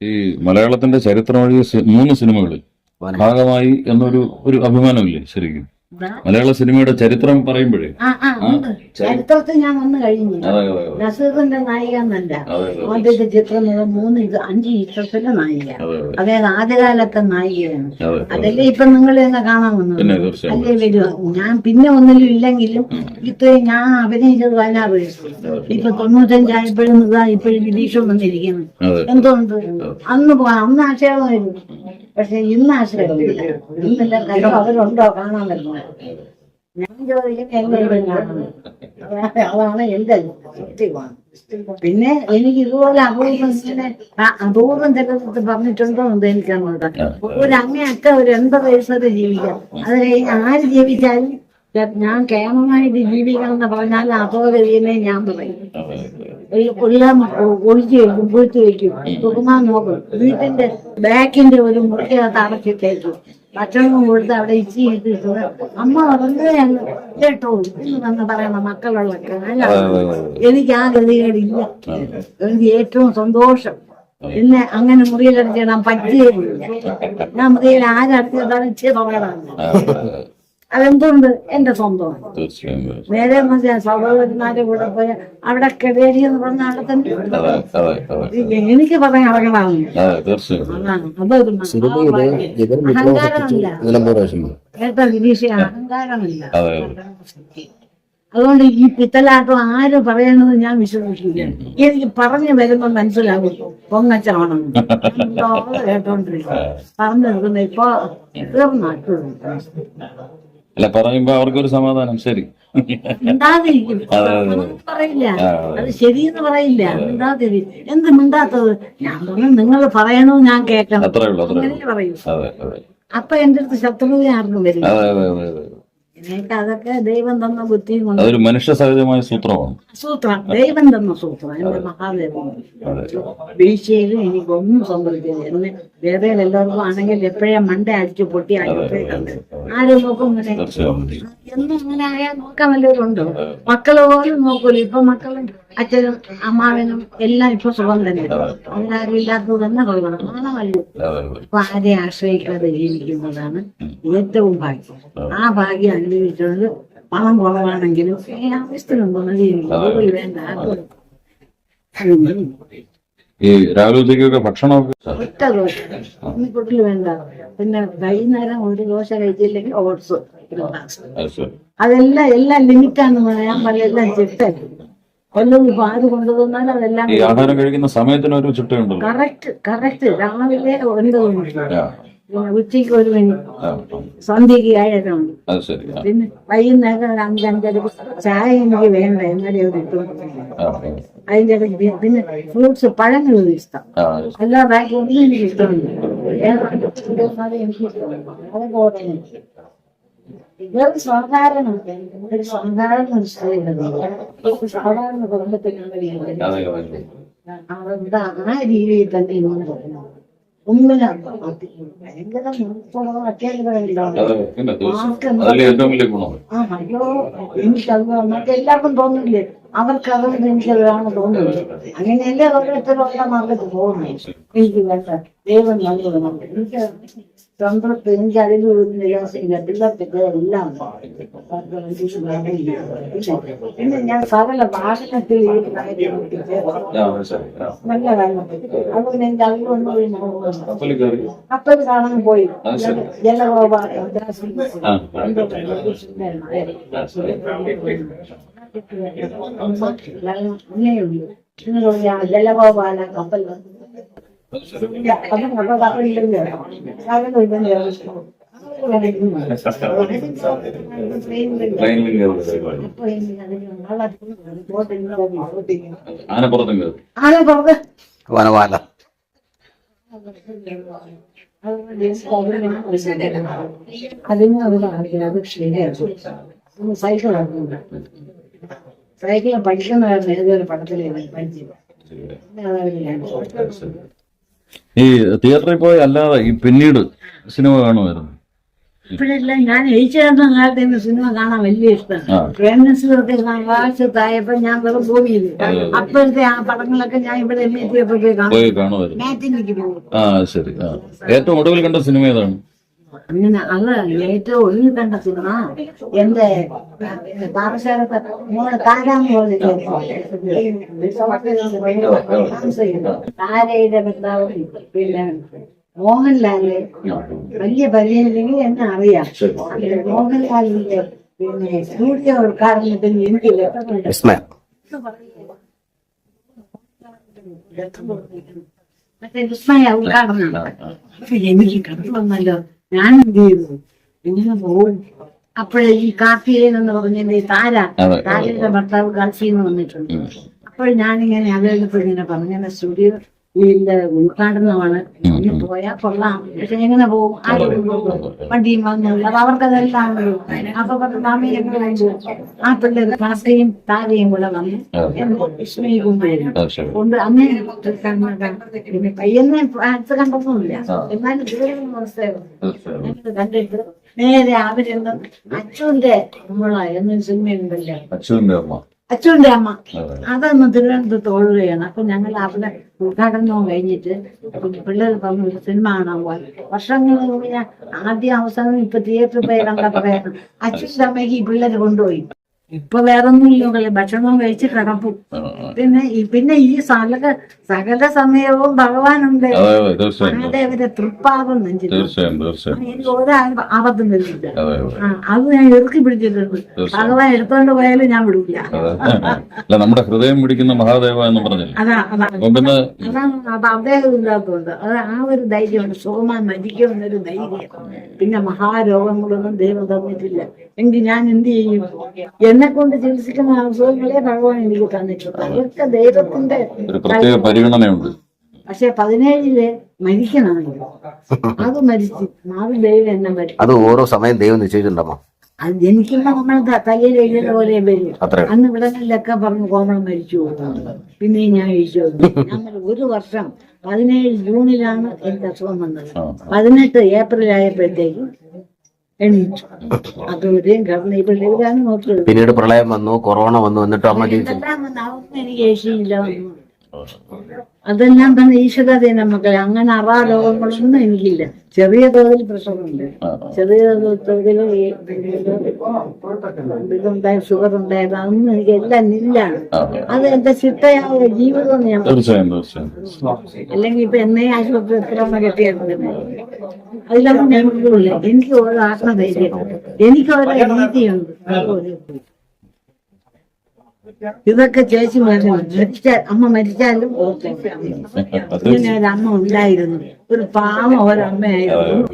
ഈ മലയാളത്തിന്റെ ചരിത്രം സി- മൂന്ന് സിനിമകളിൽ ഭാഗമായി എന്നൊരു ഒരു അഭിമാനമില്ലേ ശരിക്കും? മലയാള സിനിമയുടെ ചരിത്രം പറയുമ്പോഴേ. ചരിത്രത്തിൽ ഞാൻ വന്നു കഴിഞ്ഞു. നസീറിന്റെ നായിക എന്നല്ല. ആദ്യത്തെ ചിത്രം മൂന്ന് അഞ്ച് ചിത്രത്തിലെ നായിക. അതെ അതെ. അതായത് ആദ്യകാലത്തെ നായികയാണ്. അതെ അതെ. അതല്ലേ ഇപ്പൊ നിങ്ങൾ തന്നെ കാണാൻ വന്നത്? അല്ലേ വരുക? ഞാൻ പിന്നെ ഒന്നിലും ഇല്ലെങ്കിലും ഇത്രയും ഞാൻ അഭിനയിച്ചത് വയനാട് വയസ്സ് ഇപ്പൊ തൊണ്ണൂറ്റഞ്ചായപ്പോഴും ഇതാ ഇപ്പോഴും വിദീഷം വന്നിരിക്കുന്നു. എന്തുകൊണ്ട്? അന്ന് പോ അന്ന് ആക്ഷേപമായിരുന്നു പക്ഷെ ഇന്ന് ആക്ഷേപമില്ല ഇന്നില്ല അവരുണ്ടോ കാണാൻ വരുന്നത്? ഞാൻ ചോദിക്കുന്നത് എങ്ങനെ കാണുന്നത് അതാണ് എന്റെ സത്യമാണ്. പിന്നെ എനിക്ക് ഇതുപോലെ അപൂർവം അപൂർവം ചിലത് പറഞ്ഞിട്ടുണ്ടോ എന്ന് എനിക്കറിഞ്ഞൂടാ. ഒരു അങ്ങേയറ്റം ഒരു എൺപത് വയസ്സൊക്കെ ജീവിക്കാം. അത് കഴിഞ്ഞ് ആര് ജീവിച്ചാലും ഞാൻ കേമമായിട്ട് ജീവിക്കണം എന്ന് പറഞ്ഞാൽ അപകടീനെ ഞാൻ പറയും. എല്ലാം ഒഴിച്ചു വെക്കും പൊഴിച്ചു വെക്കും തുറന്നാൽ നോക്കും. വീട്ടിന്റെ ബാക്കിന്റെ ഒരു മുറിക്കകത്ത് അടച്ചിട്ടേക്കും. ഭക്ഷണം കൊടുത്ത് അവിടെ ഇച്ചി ഇട്ടിട്ട് അമ്മ പറഞ്ഞ കേട്ടോ എന്ന് പറയണ മക്കളുള്ളൊക്കെ അല്ല. എനിക്ക് ആ ഗതികേടില്ല. എനിക്ക് ഏറ്റവും സന്തോഷം. പിന്നെ അങ്ങനെ മുറിയിലടിച്ചിടാൻ പറ്റുകയില്ല ഞാൻ മുറിയിൽ ആരടച്ചിട്ടാണ് ഇച്ചിരി തുറന്നതാണ് അതെ അതെന്തുകൊണ്ട് എന്റെ സ്വന്തമാണ് വേറെ മറിച്ച് സഹോദരന്മാരുടെ കൂടെ പോയ അവിടെ കെടേരി എന്ന് പറഞ്ഞ അവിടെ തന്നെ എനിക്ക് പറയാൻ അതൊരു ആവശ്യം കേട്ടോ ഗിരീഷ അഹങ്കാരമില്ല. അതെ അതുകൊണ്ട് ഈ പിത്തലാട്ടം ആര് പറയണത് ഞാൻ വിശ്വസിക്കില്ല എനിക്ക് പറഞ്ഞു വരുമ്പോ മനസ്സിലാകും. പൊങ്ങച്ചാവണം. കേട്ടോണ്ടിരിക്കും പറഞ്ഞു നിൽക്കുന്ന ഇപ്പൊ തീർന്നാട്ടുള്ളൂ അല്ല പറയുമ്പോ അവർക്കൊരു സമാധാനം ശരി. മിണ്ടാതിരിക്കും. പറയില്ല. അത് ശരിയെന്ന് പറയില്ല. എന്ത് മിണ്ടാത്തത്? ഞാൻ പറഞ്ഞു നിങ്ങൾ പറയണോ ഞാൻ കേൾക്കണം. അത്രേ ഉള്ളൂ അത്രേ ഉള്ളൂ. അപ്പൊ എന്റെ അടുത്ത് ശത്രുവിനെ ആർക്കും വരും അതൊക്കെ ദൈവം തന്ന ബുദ്ധിയും കൊണ്ട് അതൊരു മനുഷ്യ സഹജമായ സൂത്രമാണ്. സൂത്രം. ദൈവം തന്ന സൂത്രം. എന്റെ മഹാദേവൻ. അതെ. എനിക്ക് ഒന്നും സംഭവിക്കില്ല എന്ന് വേറെ എല്ലാവർക്കും ആണെങ്കിൽ എപ്പോഴേ മണ്ട അടിച്ചു പൊട്ടി അടിപ്പേ ആരും നോക്കും ഇങ്ങനെ. എന്നും അങ്ങനെ ആയാൽ നോക്കാൻ വല്ലവരുണ്ടോ? മക്കൾ പോലും നോക്കൂല. ഇപ്പൊ മക്കളും അച്ഛനും അമ്മാവനും എല്ലാം ഇപ്പൊ സുഖം തന്നെ. അവരാരും ഇല്ലാത്തത് തന്നെ കൊള്ളണം അങ്ങനെ അപ്പൊ ആരെ ആശ്രയിക്കാതെ ജീവിക്കുന്നതാണ് ഏറ്റവും ഭാഗ്യം. ആ ഭാഗ്യം അനുഭവിക്കുന്നത് പണം കുറവാണെങ്കിലും ഏ, ആവശ്യത്തിനുണ്ടോ ജീവിക്കും. അതുപോലെ വേണ്ട ആർക്കും ഈ രാവിലെ ഉച്ചയ്ക്കൊക്കെ ഭക്ഷണമൊക്കെ? ഒറ്റ ദോശ. കൂടുതൽ വേണ്ട. പിന്നെ വൈകുന്നേരം ഒരു ദോശ കഴിച്ചില്ലെങ്കിൽ ഓട്സ്. അതെല്ലാം എല്ലാം ലിമിറ്റാണെന്ന് ഞാൻ പറയാം എല്ലാം ചിട്ടായി കൊല്ലം ഇപ്പൊ ആര് അതെല്ലാം ഈ ആഹാരം കഴിക്കുന്ന സമയത്തിന് ഒരു ചിട്ടയുണ്ടല്ലോ. കറക്റ്റ് കറക്റ്റ് രാവിലെ ഒൻപത് മണി ആ, പിന്നെ ഉച്ചയ്ക്ക് ഒരു മണി. ആ, ആ. സന്ധ്യക്ക് ഏഴര മണി അത് ശരി ആ, പിന്നെ വൈകുന്നേരം ഒരു അഞ്ചഞ്ചര ചായ എനിക്ക് വേണ്ട എന്നാലേ ഒരു ഇട്ടു. ആ, ആ. അതിന്റെ ഇടയ്ക്ക് പി- പിന്നെ ഫ്രൂട്ട്സ് പഴങ്ങൾ ഇഷ്ടം. ആ, എല്ലാ ബാക്കി ഒന്നും എനിക്ക് ഇഷ്ടമില്ല. ഏതാണ്ട് ഇരുപത്തിനാല് എനിക്ക് ഇഷ്ടമില്ല അതൊക്കെ ഓർമ്മ ഇതൊരു സാധാരണ ഒരു സാധാരണ സാധാരണ അതെ അവിടെ ആ രീതിയിൽ തന്നെ ഇങ്ങനെ അയ്യോ എനിക്കത് നമുക്ക് എല്ലാവർക്കും തോന്നില്ലേ അവർക്ക് അതുകൊണ്ട് എനിക്കതാണ് തോന്നുന്നത്. അങ്ങനെയല്ലേ അവരുടെ ഉള്ള മാർഗത്ത് പോകുന്നത്. എനിക്ക് വേണ്ട. ദൈവം നല്ലത് നമുക്ക് എനിക്ക് എല്ലാം പിന്നെ ഞാൻ സകല ഭാഷണത്തിൽ കാര്യം. നല്ല അതുകൊണ്ട് അപ്പത് കാണാൻ പോയി. ജലഗോപാലം. ജലഗോപാല കപ്പൽ അത് വനവാല അതിന് അത് കാണിക്കുന്നത് അത് ശരിയാക്കും സൈക്കിൾ സൈക്കിൾ പഠിക്കുന്നതായിരുന്നു ഏതൊരു പടത്തിലെ പഠിച്ചത് അതാണ്. ഈ തിയേറ്ററിൽ പോയി അല്ലാതെ ഈ പിന്നീട് സിനിമ കാണുമായിരുന്നു? ഇപ്പോഴല്ല ഞാൻ ഏഷ്യാന്ന കാലത്ത് എനിക്ക് സിനിമ കാണാൻ വലിയ ഇഷ്ടമാണ് ആ. പ്രേംനസീറൊക്കെ ആകാശത്തായപ്പോ ഞാൻ വെറും ഭൂമിയിൽ അപ്പോഴത്തെ ആ പടങ്ങളൊക്കെ ഞാൻ ഇവിടെ എം എ പോയി കാണും. പോയി കാണുമായിരുന്നു. മാറ്റിനിക്ക് പോകും ആ ശരി. ഏറ്റവും ഒടുവിൽ കണ്ട സിനിമ ഏതാണ്? അങ്ങനെ അത് ഏറ്റവും ഒഴിഞ്ഞു കണ്ട സിനിമ എന്റെ പാറശാലത്തെ താരയുടെ ഭർത്താവ് പിന്നെ മോഹൻലാൽ. വലിയ പരിചയമില്ലെങ്കിൽ എന്നെ അറിയാം. മോഹൻലാലിന്റെ പിന്നെ സ്റ്റുഡിയോ ഉദ്ഘാടനത്തിന് എനിക്കില്ല മറ്റേ വിസ്മയ ഉദ്ഘാടനം. എനിക്ക് കണ്ടു വന്നല്ലോ ഞാൻ എന്ത് ചെയ്യുന്നു എങ്ങനെ പോകും അപ്പോഴേ ഈ കാഫിയിൽ എന്ന് പറഞ്ഞ ഈ താര. താരയുടെ ഭർത്താവ് കാർത്തിന്ന് വന്നിട്ടുണ്ട്. അപ്പോൾ ഞാനിങ്ങനെ അവരുടെ ഇങ്ങനെ പറഞ്ഞു സ്റ്റുഡിയോ ഇതിന്റെ ഉദ്ഘാടനമാണ്. ഇനി പോയാൽ കൊള്ളാം. പക്ഷെ എങ്ങനെ പോകും? ആരും വണ്ടിയും അപ്പൊ അവർക്കതെല്ലാം അപ്പൊ മാമി ആ പിള്ളേർ കാർത്തിയും താരയും കൂടെ വന്ന്. ശരി. കൊണ്ട് അന്നേ പിന്നെ പയ്യന്നെ അടുത്ത് കണ്ടൊന്നുമില്ല. എന്നാലും ദൂരം അവസ്ഥയാണ് കണ്ടിട്ട് നേരെ അവരെന്ന് അച്ഛന്റെ നമ്മളെ എന്നൊരു സിനിമയുണ്ടല്ലോ. അച്ഛന്റെ അമ്മ. അച്ചുവിന്റെ അമ്മ. അതന്ന് തിരുവനന്തപുരത്ത് ഓടുകയാണ് അപ്പൊ ഞങ്ങൾ അവിടെ ഉദ്ഘാടനവും കഴിഞ്ഞിട്ട് പിള്ളേർ പറഞ്ഞു ഒരു സിനിമ കാണാൻ പോയി വർഷങ്ങൾ ആദ്യം അവസാനം ഇപ്പൊ തിയേറ്ററിൽ പോയി കണ്ട അച്ഛന്റെ അമ്മയ്ക്ക് ഈ പിള്ളേർ കൊണ്ടുപോയി. ഇപ്പൊ വേറൊന്നുമില്ല മക്കളെ ഭക്ഷണം കഴിച്ച് കിടപ്പും. പിന്നെ ഈ പിന്നെ ഈ സകല സകല സമയവും ഭഗവാനുണ്ട്. മഹാദേവന്റെ തീർച്ചയായും. എനിക്ക് ഒരു ആപത്തും വരുന്നില്ല. അതെ ഞാൻ ഇറുക്കി പിടിച്ചിട്ടുണ്ട്. ഭഗവാൻ എടുത്തോണ്ട് പോയാലും ഞാൻ വിടില്ല അല്ല നമ്മുടെ ഹൃദയം പിടിക്കുന്ന മഹാദേവ എന്ന് പറഞ്ഞില്ല? അതാ അതാ. അപ്പൊ പിന്നെ അതാണ് അപ്പൊ അദ്ദേഹം ഇല്ലാത്തതുകൊണ്ട് അത് ആ ഒരു ധൈര്യമുണ്ട് സുഖമാൻ മരിക്കുമെന്നൊരു ധൈര്യം. പിന്നെ മഹാരോഗങ്ങളൊന്നും ദൈവം തന്നിട്ടില്ല. എങ്കിൽ ഞാൻ എന്ത് ചെയ്യും? എന്നെ കൊണ്ട് ചികിത്സിക്കുന്ന അസുഖങ്ങളെ ഭഗവാൻ എനിക്ക് തന്നിട്ടുണ്ട്. അവർക്ക് ദൈവത്തിന്റെ ഒരു പ്രത്യേക പരിഗണനയുണ്ട്. പക്ഷെ പതിനേഴിൽ മരിക്കണമല്ലോ അത് മരിച്ചു അത് ദൈവം എന്നെ മരിച്ചു. അത് ഓരോ സമയം ദൈവം നിശ്ചയിച്ചിട്ടുണ്ടോ? അത് ജനിക്കുമ്പോ നമ്മൾ തലയിൽ എഴുതുന്ന പോലെ വരും. അന്ന് ഇവിടങ്ങളിലൊക്കെ പറഞ്ഞു കോമളം മരിച്ചു പിന്നെ പിന്നെയും ഞാൻ കഴിച്ചു ഞാൻ ഒരു വർഷം പതിനേഴ് ജൂണിലാണ് എനിക്ക് അസുഖം വന്നത്. പതിനെട്ട് ഏപ്രിൽ ആയപ്പോഴത്തേക്ക് എണീച്ചു അതുവരെയും കിടന്ന് ഈ പിള്ളേരാണ് നോക്കുന്നത് പിന്നീട് പ്രളയം വന്നു കൊറോണ വന്നു എന്നിട്ട് അമ്മ ജീവിച്ചു എനിക്ക് ഏഷ്യയില്ല. അതെല്ലാം തന്നെ ഈശ്വരാധീന മക്കളെ. അങ്ങനെ അറാ രോഗങ്ങളൊന്നും എനിക്കില്ല. ചെറിയ തോതിൽ പ്രശ്നമുണ്ട് ആ, ചെറിയ തോതിൽ ഇതുണ്ടായ ഷുഗർ ഉണ്ടായത് അതൊന്നും എനിക്ക് എല്ലാം നില്ലാണ് ആ, അത് എന്റെ ചിട്ടയായ ജീവിതം ഞാൻ അല്ലെങ്കിൽ ഇപ്പൊ എന്നെ ആശുപത്രി എത്ര കെട്ടിയായിരുന്നു അതിലൊന്നും ഞാൻ എനിക്ക് ഓരോ ആത്മധൈര്യം എനിക്ക് ഓരോ രീതിയുണ്ട്. ഇതൊക്കെ ചേച്ചി മരിച്ചാൽ അമ്മ മരിച്ചാലും ഓർത്തേക്കാം ഇങ്ങനെ ഒരു അമ്മ ഉണ്ടായിരുന്നു ഒരു പാവം ഒരമ്മയായിരുന്നു